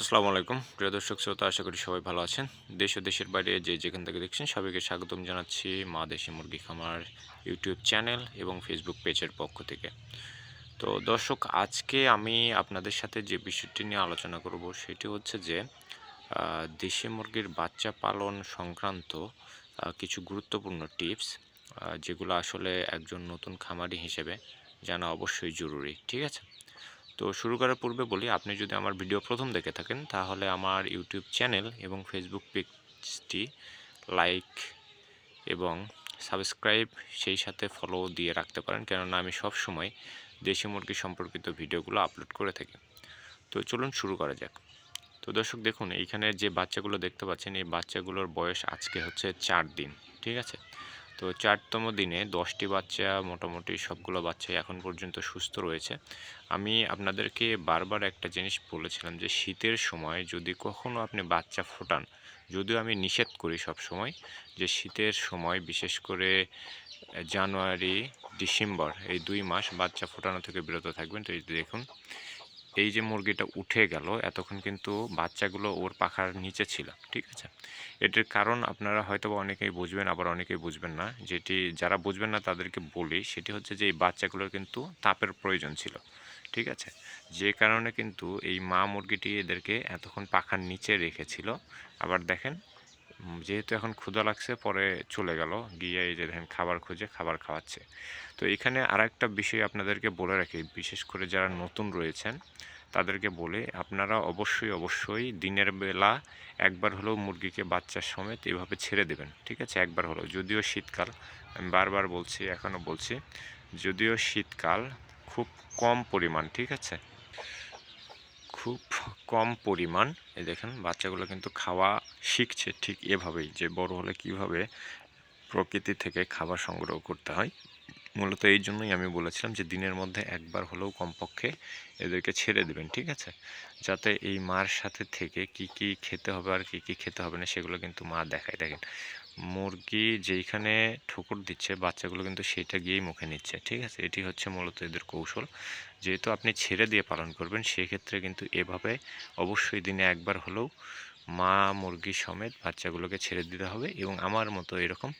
আসসালামু আলাইকুম। প্রিয় দর্শক শ্রোতা, আশা করি সবাই ভালো আছেন। দেশ ও দেশের বাইরে যে যেখান থেকে দেখছেন সবাইকে স্বাগতম জানাচ্ছি মা দেশি মুরগি খামার ইউটিউব চ্যানেল এবং ফেসবুক পেজের পক্ষ থেকে। তো দর্শক, আজকে আমি আপনাদের সাথে যে বিষয়টি নিয়ে আলোচনা করব সেটি হচ্ছে যে দেশি মুরগির বাচ্চা পালন সংক্রান্ত কিছু গুরুত্বপূর্ণ টিপস যেগুলো আসলে একজন নতুন খামারি হিসেবে জানা অবশ্যই জরুরি, ঠিক আছে? তো শুরু করার পূর্বে বলি, আপনি যদি আমার ভিডিও প্রথম দেখে থাকেন, তাহলে আমার ইউটিউব চ্যানেল এবং ফেসবুক পেজটি লাইক এবং সাবস্ক্রাইব সেই সাথে ফলো দিয়ে রাখতে পারেন। কেননা আমি সব সময় দেশি মুরগি সম্পর্কিত ভিডিওগুলো আপলোড করে থাকি। তো চলুন শুরু করা যাক। তো দর্শক দেখুন, এইখানে যে বাচ্চাগুলো দেখতে পাচ্ছেন, এই বাচ্চাগুলোর বয়স আজকে হচ্ছে চার দিন, ঠিক আছে? তো চারতম দিনে দশটি বাচ্চা মোটামুটি সবগুলো বাচ্চাই এখন পর্যন্ত সুস্থ রয়েছে। আমি আপনাদেরকে বারবার একটা জিনিস বলেছিলাম যে শীতের সময় যদি কখনও আপনি বাচ্চা ফোটান, যদিও আমি নিষেধ করি সব সময় যে শীতের সময় বিশেষ করে জানুয়ারি, ডিসেম্বর এই দুই মাস বাচ্চা ফোটানো থেকে বিরত থাকবেন। তো দেখুন এই যে মুরগিটা উঠে গেল, এতক্ষণ কিন্তু বাচ্চাগুলো ওর পাখার নিচে ছিল, ঠিক আছে? এটির কারণ আপনারা হয়তো অনেকেই বুঝবেন, আবার অনেকেই বুঝবেন না। যেটি যারা বুঝবেন না, তাদেরকে বলি, সেটি হচ্ছে যে এই বাচ্চাগুলোর কিন্তু তাপের প্রয়োজন ছিল, ঠিক আছে? যে কারণে কিন্তু এই মা মুরগিটি এদেরকে এতক্ষণ পাখার নিচে রেখেছিল। আবার দেখেন যেহেতু এখন ক্ষুধা লাগছে, পরে চলে গেল। গিয়ে এই যে দেখেন, খাবার খুঁজে খাবার খাওয়াচ্ছে। তো এখানে আর একটা বিষয় আপনাদেরকে বলে রাখি, বিশেষ করে যারা নতুন রয়েছেন, তাদেরকে বলে, আপনারা অবশ্যই অবশ্যই দিনের বেলা একবার হলেও মুরগিকে বাচ্চার সমেত এভাবে ছেড়ে দেবেন, ঠিক আছে? একবার হলেও। যদিও শীতকাল, আমি বারবার বলছি, এখনও বলছি, যদিও শীতকাল খুব কম পরিমাণ, ঠিক আছে? খুব কম পরিমাণ। এই দেখেন, বাচ্চাগুলো কিন্তু খাওয়া শিখছে ঠিক এভাবেই যে বড় হলে কীভাবে প্রকৃতি থেকে খাবার সংগ্রহ করতে হয়। মূলত এই জন্যই আমি বলেছিলাম যে দিনের মধ্যে একবার হলেও কমপক্ষে এদেরকে ছেড়ে দেবেন, ঠিক আছে? যাতে এই মার সাথে থেকে কি কি খেতে হবে আর কি কি খেতে হবে না সেগুলো কিন্তু মা দেখায়। দেখেন, মুরগি যেইখানে ঠুকুর দিচ্ছে, বাচ্চাগুলো কিন্তু সেটা গিয়েই মুখে নিচ্ছে, ঠিক আছে? এটি হচ্ছে মূলত এদের কৌশল। যেহেতু আপনি ছেড়ে দিয়ে পালন করবেন, সেক্ষেত্রে কিন্তু এভাবে অবশ্যই দিনে একবার হলেও মা মুরগি সমেত বাচ্চাগুলোকে ছেড়ে দিতে হবে এবং আমার মতো এরকম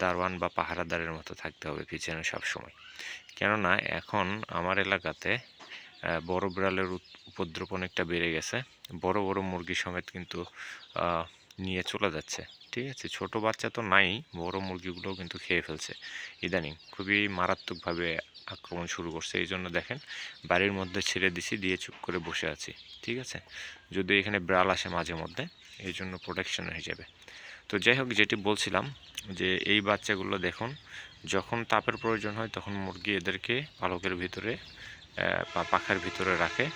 দারওয়ান বা পাহারাদারের মতো থাকতে হবে পিছনে সব সময় কেননা এখন আমার এলাকাতে বড় বিড়ালের উপদ্রব অনেকটা বেড়ে গেছে। বড় বড় মুরগি সমেত কিন্তু নিয়ে চলে যাচ্ছে। ঠিক আছে? ছোট বাচ্চা তো নাই, বড় মুরগিগুলোও কিন্তু খেয়ে ফেলছে। ইদানিং খুবই মারাত্মকভাবে আক্রমণ শুরু করছে। এই জন্য দেখেন, বাড়ির মধ্যে ছেড়ে দিছি, দিয়ে চুপ করে বসে আছি। ঠিক আছে? যদি এখানে বিড়াল আসে মাঝে মধ্যে, এই জন্য প্রোটেকশনের হিসেবে। তো যাই হোক, যেটি বলছিলাম যে, এই বাচ্চাগুলো দেখুন, যখন তাপের প্রয়োজন হয়, তখন মুরগি এদেরকে পালকের ভিতরে পাখার ভিতরে রাখে।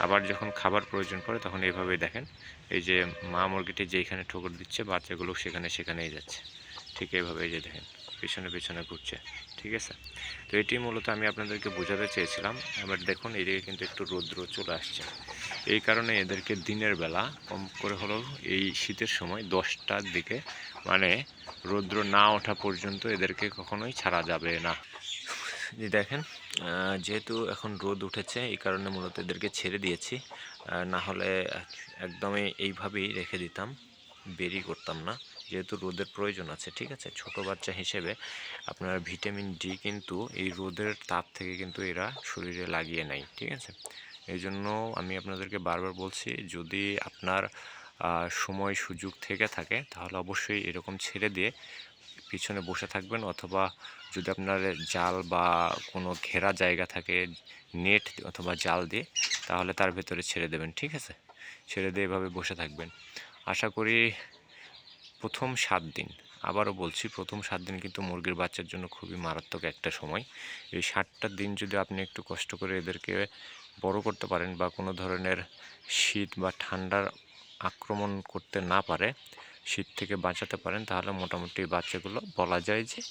আবার যখন খাবার প্রয়োজন পড়ে তখন এইভাবেই দেখেন, এই যে মা মুরগিটি যেখানে ঠোকর দিচ্ছে, বাচ্চাগুলো সেখানে সেখানেই যাচ্ছে। ঠিক এইভাবে এই যে দেখেন, পিছনে পিছনে ঘুরছে। ঠিক আছে? তো এটি মূলত আমি আপনাদেরকে বোঝাতে চেয়েছিলাম। এবার দেখুন, এদিকে কিন্তু একটু রৌদ্র চলে আসছে। এই কারণে এদেরকে দিনের বেলা কম করে হলেও এই শীতের সময় দশটার দিকে মানে রৌদ্র না ওঠা পর্যন্ত এদেরকে কখনোই ছাড়া যাবে না। দেখেন যেহেতু এখন রোদ উঠেছে, এই কারণে মূলত এদেরকে ছেড়ে দিয়েছি। না হলে একদমই এইভাবেই রেখে দিতাম বেরি করতাম না। যেহেতু রোদের প্রয়োজন আছে, ঠিক আছে? ছোট বাচ্চা হিসেবে আপনার ভিটামিন ডি কিন্তু এই রোদের তাপ থেকে কিন্তু এরা শরীরে লাগিয়ে নেয়, ঠিক আছে? এই জন্য আমি আপনাদেরকে বারবার বলছি, যদি আপনার সময় সুযোগ থেকে থাকে, তাহলে অবশ্যই এরকম ছেড়ে দিয়ে পিছনে বসে থাকবেন অথবা যদি আপনার জাল বা কোনো ঘেরা জায়গা থাকে, নেট অথবা জাল দিয়ে, তাহলে তার ভেতরে ছেড়ে দেবেন, ঠিক আছে? ছেড়ে দিয়ে এভাবে বসে থাকবেন। আশা করি প্রথম সাত দিন, আবারও বলছি প্রথম সাত দিন কিন্তু মুরগির বাচ্চার জন্য খুবই মারাত্মক একটা সময়। এই সাতটা দিন যদি আপনি একটু কষ্ট করে এদেরকে বড় করতে পারেন বা কোনো ধরনের শীত বা ঠান্ডার আক্রমণ করতে না পারে শীত থেকে বাঁচাতে পারেন, তাহলে মোটামুটি বাচ্চাগুলো বলা যায় যে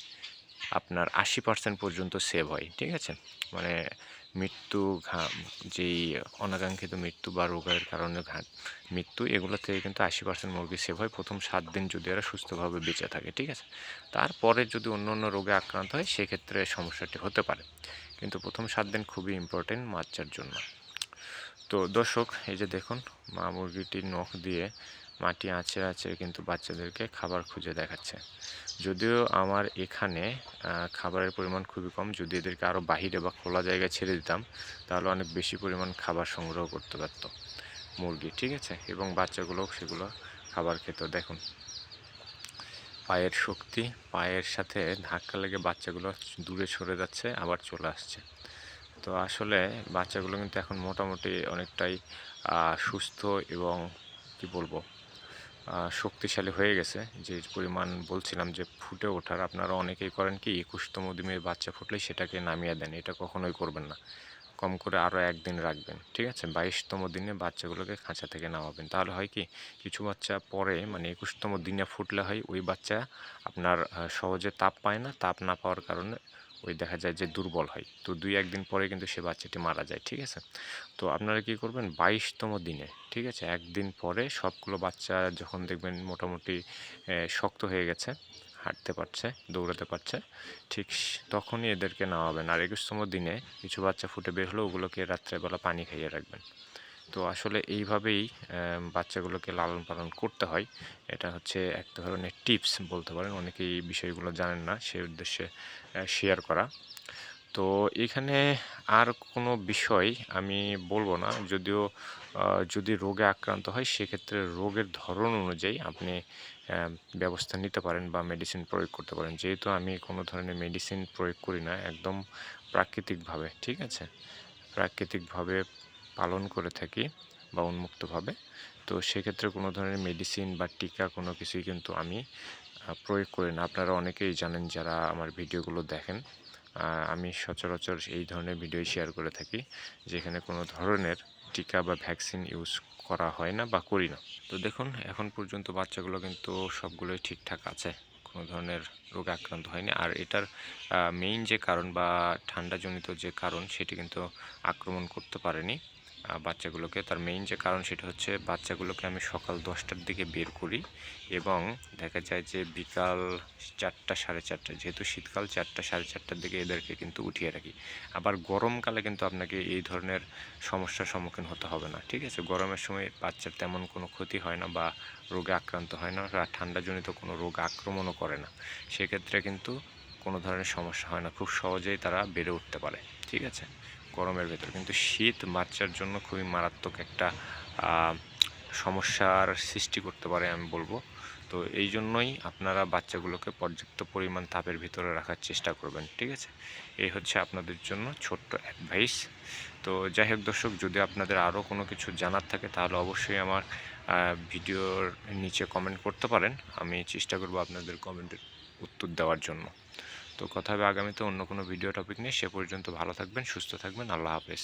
আপনার আশি পার্সেন্ট পর্যন্ত সেভ হয়, ঠিক আছে? মানে মৃত্যু ঘা- যেই অনাকাঙ্ক্ষিত মৃত্যু বা রোগের কারণে ঘা- মৃত্যু, এগুলো থেকে কিন্তু আশি পার্সেন্ট মুরগি সেভ হয় প্রথম সাত দিন যদি এরা সুস্থভাবে বেঁচে থাকে, ঠিক আছে? তারপরে যদি অন্য অন্য রোগে আক্রান্ত হয়, সেক্ষেত্রে সমস্যাটি হতে পারে। কিন্তু প্রথম সাত দিন খুবই ইম্পর্টেন্ট বাচ্চার জন্য। তো দর্শক, এই যে দেখুন, মা মুরগিটির নখ দিয়ে মাটি আঁচড়ে আঁচড়ে কিন্তু বাচ্চাদেরকে খাবার খুঁজে দেখাচ্ছে। যদিও আমার এখানে খাবারের পরিমাণ খুবই কম, যদি এদেরকে আরও বাহিরে বা খোলা জায়গায় ছেড়ে দিতাম, তাহলে অনেক বেশি পরিমাণ খাবার সংগ্রহ করতে পারতো মুরগি, ঠিক আছে? এবং বাচ্চাগুলোও সেগুলো খাবার খেত। দেখুন, পায়ের শক্তি, পায়ের সাথে ধাক্কা লেগে বাচ্চাগুলো দূরে সরে যাচ্ছে, আবার চলে আসছে। তো আসলে বাচ্চাগুলো কিন্তু এখন মোটামুটি অনেকটাই সুস্থ এবং, কি বলব শক্তিশালী হয়ে গেছে। যে পরিমাণ বলছিলাম যে ফুটে ওঠার, আপনারা অনেকেই করেন কি, একুশতম দিনের বাচ্চা ফুটলে সেটাকে নামিয়ে দেন, এটা কখনোই করবেন না। কম করে আরও একদিন রাখবেন, ঠিক আছে? বাইশতম দিনে বাচ্চাগুলোকে খাঁচা থেকে নামাবেন। তাহলে হয় কি, কিছু বাচ্চা পরে মানে একুশতম দিনে ফুটলে হয়, ওই বাচ্চা আপনার সহজে তাপ পায় না, তাপ না পাওয়ার কারণে ওই দেখা যায় যে দুর্বল হয়। তো দুই একদিন পরে কিন্তু সে বাচ্চাটি মারা যায়, ঠিক আছে? তো আপনারা কি করবেন? বাইশতম দিনে, ঠিক আছে? একদিন পরে সবগুলো বাচ্চা যখন দেখবেন মোটামুটি শক্ত হয়ে গেছে, হাঁটতে পারছে, দৌড়াতে পারছে, ঠিক তখনই এদেরকে নামাবেন আর একুশতম দিনে কিছু বাচ্চা ফুটে বের হলে, ওগুলোকে রাত্রেবেলা পানি খাইয়ে রাখবেন। তো আসলে এইভাবেই বাচ্চাগুলোকে লালন পালন করতে হয়। এটা হচ্ছে এক ধরনের টিপস বলতে পারেন, অনেকেই এই বিষয়গুলো জানেন না সেই উদ্দেশ্যে শেয়ার করা। তো এখানে আর কোনো বিষয় আমি বলব না, যদিও যদি রোগে আক্রান্ত হয়, সেক্ষেত্রে রোগের ধরন অনুযায়ী আপনি ব্যবস্থা নিতে পারেন বা মেডিসিন প্রয়োগ করতে পারেন। যেহেতু আমি কোনো ধরনের মেডিসিন প্রয়োগ করি না, একদম প্রাকৃতিকভাবে, ঠিক আছে? প্রাকৃতিকভাবে পালন করে থাকি বা উন্মুক্তভাবে। তো সেক্ষেত্রে কোনো ধরনের মেডিসিন বা টিকা কোনো কিছুই কিন্তু আমি প্রয়োগ করি না। আপনারা অনেকেই জানেন যারা আমার ভিডিওগুলো দেখেন আমি সচরাচর এই ধরনের ভিডিও শেয়ার করে থাকি, যেখানে কোনো ধরনের টিকা বা ভ্যাকসিন ইউজ করা হয় না বা করি না। তো দেখুন, এখন পর্যন্ত বাচ্চাগুলো কিন্তু সবগুলোই ঠিকঠাক আছে, কোনো ধরনের রোগে আক্রান্ত হয়নি। আর এটার মেইন যে কারণ বা ঠান্ডাজনিত যে কারণ, সেটি কিন্তু আক্রমণ করতে পারেনি। বাচ্চাগুলোকে। তার মেইন যে কারণ সেটা হচ্ছে বাচ্চাগুলোকে আমি সকাল দশটার দিকে বের করি এবং দেখা যায় যে বিকাল চারটা, সাড়ে চারটা, যেহেতু শীতকাল চারটা, সাড়ে চারটার দিকে এদেরকে কিন্তু উঠিয়ে রাখি। আবার গরমকালে কিন্তু আপনাকে এই ধরনের সমস্যার সম্মুখীন হতে হবে না, ঠিক আছে? গরমের সময় বাচ্চার তেমন কোনো ক্ষতি হয় না বা রোগে আক্রান্ত হয় না ঠান্ডাজনিত কোনো রোগ আক্রমণও করে না। সেক্ষেত্রে কিন্তু কোনো ধরনের সমস্যা হয় না, খুব সহজেই তারা বেড়ে উঠতে পারে, ঠিক আছে? গরমের ভেতর। কিন্তু শীত বাচ্চার জন্য খুবই মারাত্মক একটা সমস্যার সৃষ্টি করতে পারে আমি বলব। তো এই জন্যই আপনারা বাচ্চাগুলোকে পর্যাপ্ত পরিমাণ তাপের ভিতরে রাখার চেষ্টা করবেন, ঠিক আছে? এই হচ্ছে আপনাদের জন্য ছোট্ট অ্যাডভাইস তো যাই হোক দর্শক, যদি আপনাদের আরও কোনো কিছু জানার থাকে, তাহলে অবশ্যই আমার ভিডিওর নিচে কমেন্ট করতে পারেন। আমি চেষ্টা করব আপনাদের কমেন্টের উত্তর দেওয়ার জন্য। তো কথা হবে আগামীতে অন্য কোনো ভিডিও টপিক নিয়ে। সে পর্যন্ত ভালো থাকবেন, সুস্থ থাকবেন। আল্লাহ হাফেজ।